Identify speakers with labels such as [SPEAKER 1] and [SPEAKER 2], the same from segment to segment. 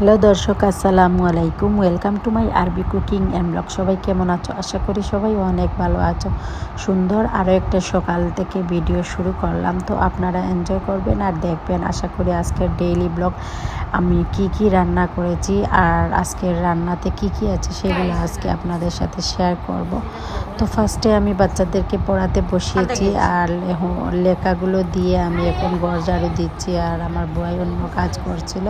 [SPEAKER 1] Hello দর্শক আসসালামু আলাইকুম। ওয়েলকাম টু মাই আরবি কুকিং অ্যান্ড ব্লগ সবাই কেমন আছো? আশা করি সবাই অনেক ভালো আছো। সুন্দর আরও একটা সকাল থেকে ভিডিও শুরু করলাম। তো আপনারা এনজয় করবেন আর দেখবেন। আশা করি আজকের ডেইলি ব্লগ আমি কি কি রান্না করেছি আর আজকের রান্নাতে কি কি আছে সেগুলো আজকে আপনাদের সাথে শেয়ার করব। তো ফার্স্টে আমি বাচ্চাদেরকে পড়াতে বসিয়েছি আর লেহ- লেখাগুলো দিয়ে আমি এখন ঘর ঝাড়ু দিচ্ছি আর আমার বয় অন্য কাজ করছিল।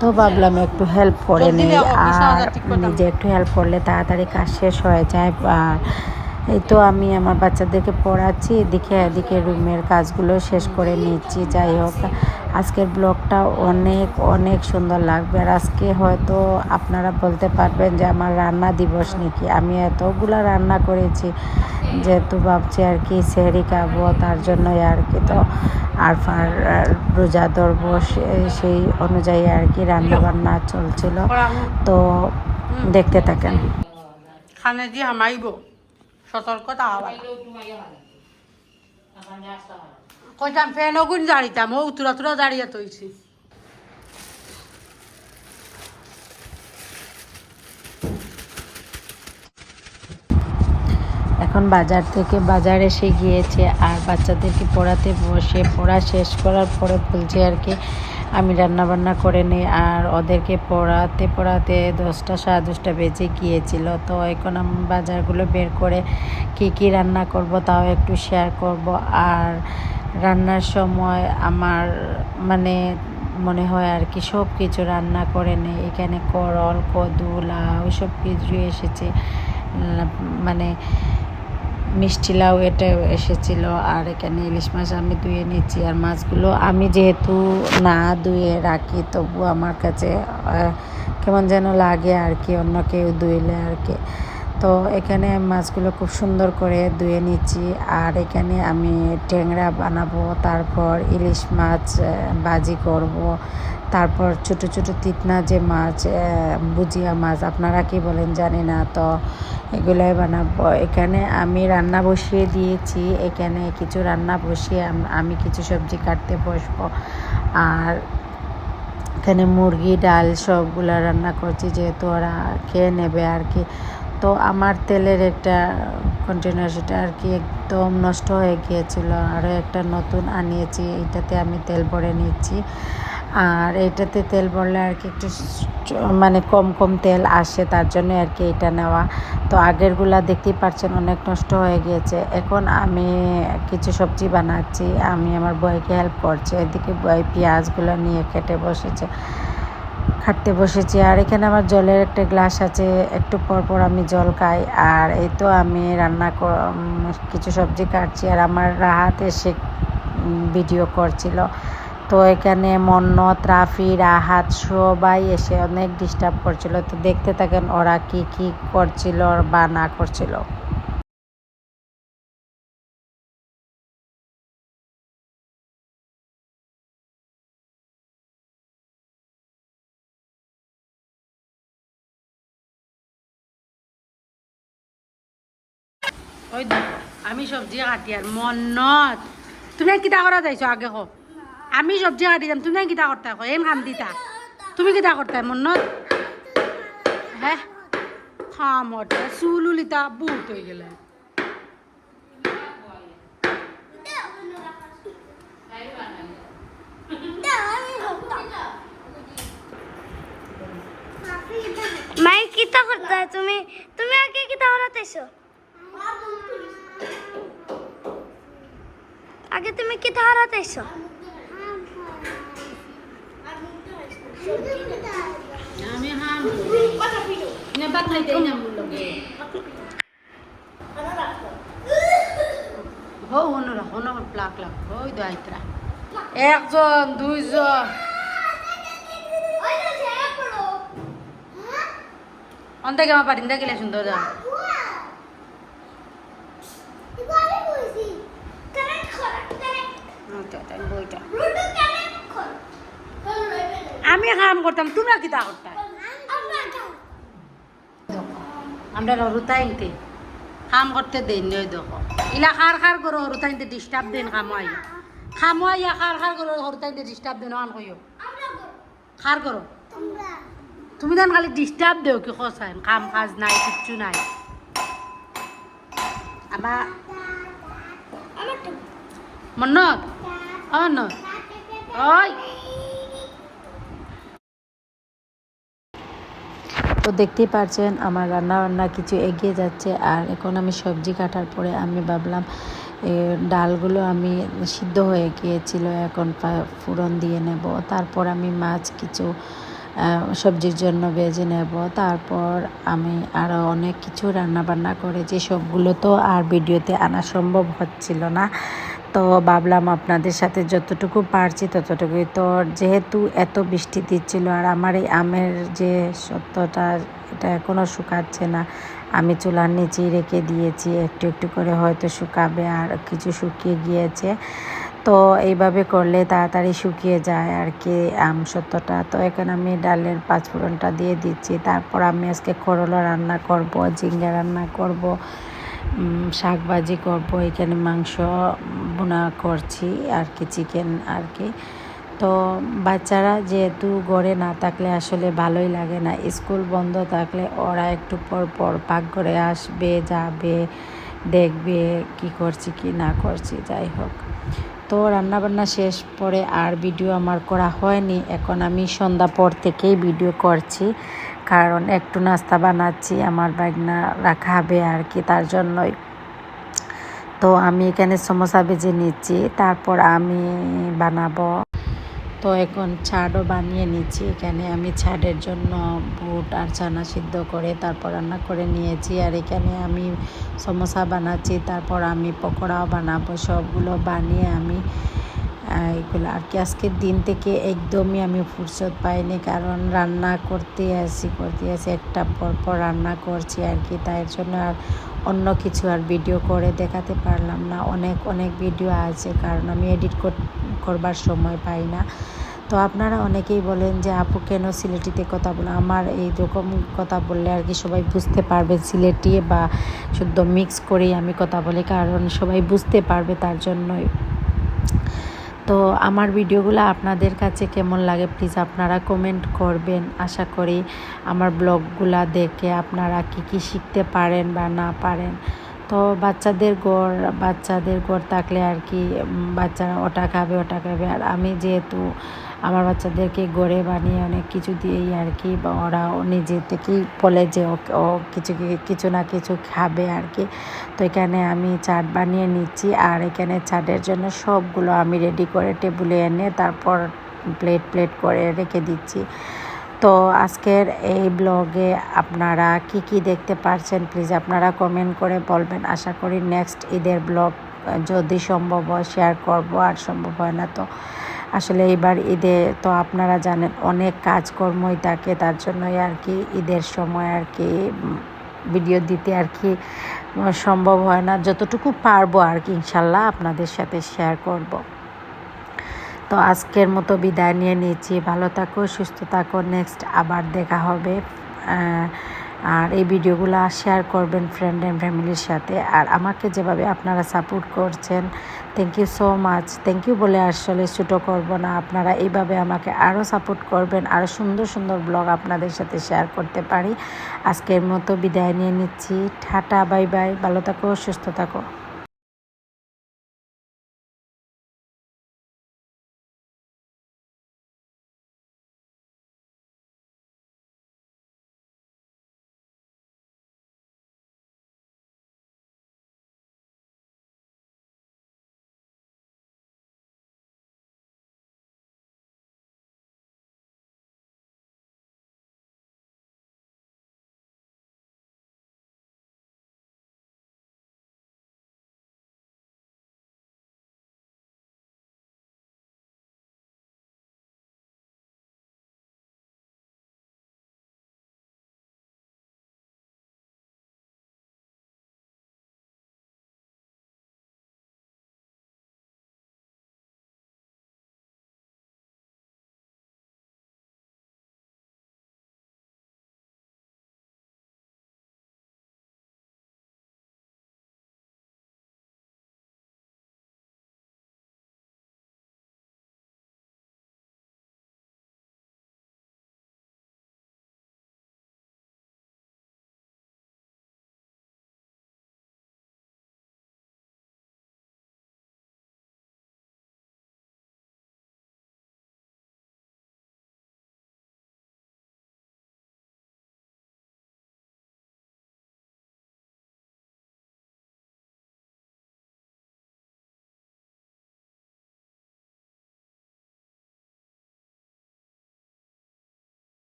[SPEAKER 1] তো ভাবলাম একটু হেল্প করে নিই। আর নিজে একটু হেল্প করলে তাড়াতাড়ি কাজ শেষ হয়ে যায়। আর এই তো আমি আমার বাচ্চাদেরকে পড়াচ্ছি এদিকে এদিকে রুমের কাজগুলো শেষ করে নিচ্ছি। যাই হোক আজকের ব্লগটা অনেক অনেক সুন্দর লাগবে। আর আজকে হয়তো আপনারা বলতে পারবেন যে আমার রান্না দিবস নাকি। আমি এতগুলো রান্না করেছি। যেহেতু ভাবছি আর কি সেহরি খাব, তার জন্যই আর কি। তো আর ফার রোজা ধরবো সেই অনুযায়ী আর কি রান্না বান্না চলছিল। তো দেখতে থাকেন।
[SPEAKER 2] খানে দি হামাইব সতর্কতা হওয়া কইতাম ফেন গুণ দাঁড়িতাম ও উতুরা তুরা দাঁড়িয়ে তৈছি
[SPEAKER 1] এখন বাজার থেকে বাজার এসে গিয়েছে আর বাচ্চাদেরকে পড়াতে বসে, পড়া শেষ করার পরে বলছে আর কি, আমি রান্না বান্না করে নিই আর ওদেরকে পড়াতে পড়াতে দশটা সাড়ে দশটা বেজে গিয়েছিল। তো এখন আমি বাজারগুলো বের করে কি কি রান্না করব তাও একটু শেয়ার করব। আর রান্নার সময় আমার মানে মনে হয় আর কি সব কিছু রান্না করে নেই। এখানে করল, কদু, লাউ সব কিছু এসেছে মানে মিষ্টি লাউ এটা এসেছিল, আর এখানে ইলিশ মাছ আমি ধুয়ে নিচ্ছি আর মাছগুলো আমি যেহেতু না ধুয়ে রাখি, তবু আমার কাছে কেমন যেন লাগে আর কি, অন্য কেউ ধুইলে আর কি। তো এখানে মাছগুলো খুব সুন্দর করে ধুয়ে নিচ্ছি আর এখানে আমি ট্যাংরা বানাবো, তারপর ইলিশ মাছ বাজি করব তারপর ছোট ছোট তিতনা যে মাছ বুজিয়া মাছ, আপনারা কি বলেন জানি না, তো এগুলোই বানাবো। এখানে আমি রান্না বসিয়ে দিয়েছি, এখানে কিছু রান্না বসিয়ে আমি কিছু সবজি কাটতে বসবো। আর এখানে মুরগি, ডাল সবগুলো রান্না করছি, যেহেতু ওরা খেয়ে নেবে আর কি। তো আমার তেলের একটা কন্টেনার সেটা আর কি একদম নষ্ট হয়ে গিয়েছিল। আরও একটা নতুন আনিয়েছি, এটাতে আমি তেল ভরে নিচ্ছি। আর এটাতে তেল ভরলে আর কি একটু মানে কম কম তেল আসে, তার জন্য আর কি এটা নেওয়া। তো আগেরগুলা দেখতেই পারছেন অনেক নষ্ট হয়ে গিয়েছে। এখন আমি কিছু সবজি বানাচ্ছি, আমি আমার বয়কে হেল্প করছি, এদিকে বয় পেঁয়াজগুলো নিয়ে কেটে বসেছে, খাটতে বসেছি। আর এখানে আমার জলের একটা গ্লাস আছে, একটু পর পর আমি জল খাই। আর এই তো আমি রান্না কিছু সবজি কাটছি। আর আমার রাহাত সে ভিডিও করছিল। তো এখানে মন্নত রাফি রাহাত সবাই এসে অনেক ডিস্টার্ব করছিল। তো দেখতে থাকেন ওরা কি কি করছিল বা না করছিল।
[SPEAKER 2] আমি সবজি কাটি আর মনত তুমি কিতা করা যাইছো আগে হো আমি সবজি কাটি যাম তুমি কিতা করতে? এম খান দিতা। তুমি কিতা করতে মনত হ্যাঁ? খামত চুল উলিতা, বহুত হয়ে গেলে।
[SPEAKER 3] মাই, কিতা করতা তুমি? তুমি আগে কিতা করাতেছো আগে তুমি কিতা করাতেছো
[SPEAKER 2] আমি হাম নে নাই দেই না মুল হো হনো হনো প্লাক লাগ ওই দো একজন দুইজন। অন্তে গেমা পারিন্দা গেলে সুন্দর যা বইটা। আমি কাম করতাম তুমি কিতা করতা? আমরা রুতাইনতে কাম করতে দেন নই দেখো। ইলা খার খার করো রুতাইনতে ডিস্টার্ব দেন খামাই খামাইয়া খার খার করো রুতাইনতে ডিস্টার্ব দেন আন কইও। খার করো
[SPEAKER 3] তোমরা
[SPEAKER 2] তুমি দেন খালি ডিস্টার্ব দেও, কি খসাই কাম কাজ নাই, কিচ্ছু নাই। আমার মন্নত? ও মন্নত। ওই
[SPEAKER 1] তো দেখতেই পারছেন আমার রান্না বান্না কিছু এগিয়ে যাচ্ছে। আর এখন আমি সবজি কাটার পরে আমি ভাবলাম ডালগুলো আমি সিদ্ধ হয়ে গিয়েছিল, এখন ফোড়ন দিয়ে নেব। তারপর আমি মাছ কিছু সবজির জন্য ভেজে নেব। তারপর আমি আরও অনেক কিছু রান্না বান্না করেছি সবগুলো তো আর ভিডিওতে আনা সম্ভব হচ্ছিল না। তো ভাবলাম আপনাদের সাথে যতটুকু পারছি ততটুকুই। তো যেহেতু এত বৃষ্টি দিচ্ছিল আর আমার এই আমের যে সত্যটা, এটা এখনও শুকাচ্ছে না, আমি চুলার নিচেই রেখে দিয়েছি, একটু একটু করে হয়তো শুকাবে আর কিছু শুকিয়ে গিয়েছে। তো এইভাবে করলে তাড়াতাড়ি শুকিয়ে যায় আর কি আম সত্যটা। তো এখানে আমি ডালের পাঁচফোড়নটা দিয়ে দিচ্ছি, তারপর আমি আজকে করলা রান্না করব ঝিঙ্গা রান্না করব শাক ভাজি করব, এখানে মাংস বোনা করছি, আর কি চিকেন আর কি। তো বাচ্চারা যেহেতু ঘরে না থাকলে আসলে ভালোই লাগে না। স্কুল বন্ধ থাকলে ওরা একটু পর পর পাকঘরে আসবে, যাবে, দেখবে কি করছি, কি না করছি, যাই হোক। তো রান্নাবান্না শেষ পরে আর ভিডিও আমার করা হয়নি। এখন আমি সন্ধ্যা পর থেকেই ভিডিও করছি। কারণ একটু নাস্তা বানাচ্ছি, আমার বাগনা রাখা হবে আর কি তার জন্যই। তো আমি এখানে সমোসা ভেজে নিচ্ছি, তারপর আমি বানাবো। তো এখন ছাড়ও বানিয়ে নিচ্ছি, এখানে আমি ছাড়ের জন্য বুট আর ছানা সিদ্ধ করে তারপর রান্না করে নিয়েছি। আর এখানে আমি সমোসা বানাচ্ছি, তারপর আমি পকোড়াও বানাবো। সবগুলো বানিয়ে আমি এগুলো আর কি। আজকের দিন থেকে একদমই আমি ফুরসত পাইনি, কারণ রান্না করতে আসি করতে আসি। একটা পর পর রান্না করছি আর কি। তাই জন্য আর অন্য কিছু আর ভিডিও করে দেখাতে পারলাম না। অনেক অনেক ভিডিও আছে, কারণ আমি এডিট করবার সময় পাই না। তো আপনারা অনেকেই বলেন যে, আপু, কেন সিলেটিতে কথা বলে? আমার এই রকম কথা বললে আর কি সবাই বুঝতে পারবে সিলেটি বা শুদ্ধ মিক্স করেই আমি কথা বলি, কারণ সবাই বুঝতে পারবে তার জন্যই। তো আমার ভিডিওগুলো আপনাদের কাছে কেমন লাগে প্লিজ আপনারা কমেন্ট করবেন। আশা করি আমার ব্লগগুলা দেখে আপনারা কি কি শিখতে পারেন বা না পারেন। তো বাচ্চাদের গড় বাচ্চাদের গড় থাকলে আর কি বাচ্চারা ওটা খাবে ওটা খাবে। আর আমি যেহেতু আমার বাচ্চাদেরকে গড়ে বানিয়ে অনেক কিছু দিয়েই আর কি ওরা নিজে থেকেই বলে যে ও কিছু কিছু না কিছু খাবে আর কি। তো এখানে আমি চাট বানিয়ে নিচ্ছি আর এখানে চাটের জন্য সবগুলো আমি রেডি করে টেবিলে এনে তারপর প্লেট প্লেট করে রেখে দিচ্ছি। তো আজকের এই ব্লগে আপনারা কি কি দেখতে পারছেন প্লিজ আপনারা কমেন্ট করে বলবেন। আশা করি নেক্সট ঈদের ব্লগ যদি সম্ভব হয় শেয়ার করব, আর সম্ভব হয় না তো। আসলে এবার ঈদে তো আপনারা জানেন অনেক কাজকর্মই থাকে, তার জন্যই আর কি ঈদের সময় আর কি ভিডিও দিতে আর কি সম্ভব হয় না। যতটুকু পারব আর কি ইনশাল্লাহ আপনাদের সাথে শেয়ার করব। তো আজকের মতো বিদায় নিয়ে নিচ্ছি। ভালো থাকো, সুস্থ থাকো। নেক্সট আবার দেখা হবে। আর এই ভিডিওগুলো শেয়ার করবেন ফ্রেন্ড অ্যান্ড ফ্যামিলির সাথে। আর আমাকে যেভাবে আপনারা সাপোর্ট করছেন thank you so much thank you বলে আসলে ছোটো করব না। আপনারা এইভাবে আমাকে আরও সাপোর্ট করবেন আরও সুন্দর সুন্দর ব্লগ আপনাদের সাথে শেয়ার করতে পারি। আজকের মতো বিদায় নিয়ে নিচ্ছি। ঠাটা বাই বাই ভালো থাকো, সুস্থ থাকো।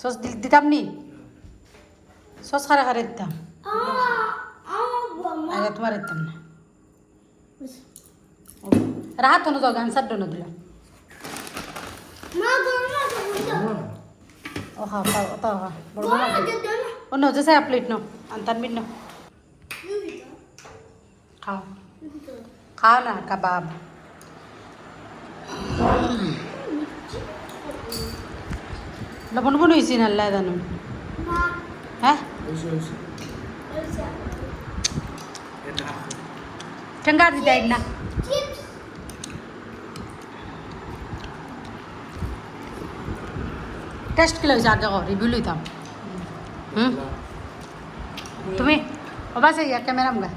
[SPEAKER 2] সস দিতাম নি? সস খারে খারে দিতাম। আগে তোমার দিতাম না। রাহাত হনো যাও গান সার ডনো দিলাম ও হা ও নো, যে সায়া প্লেট নো নো। খাও না, কাবাব। লবণ বন হয়েছি না আল্লাহ জানো হ্যাঁ ঠেঙ্গা দিতে না টেস্ট কি লাগছে আগে রিভিউ লইতাম হুম তুমি ওবা সেই ক্যামেরা মগা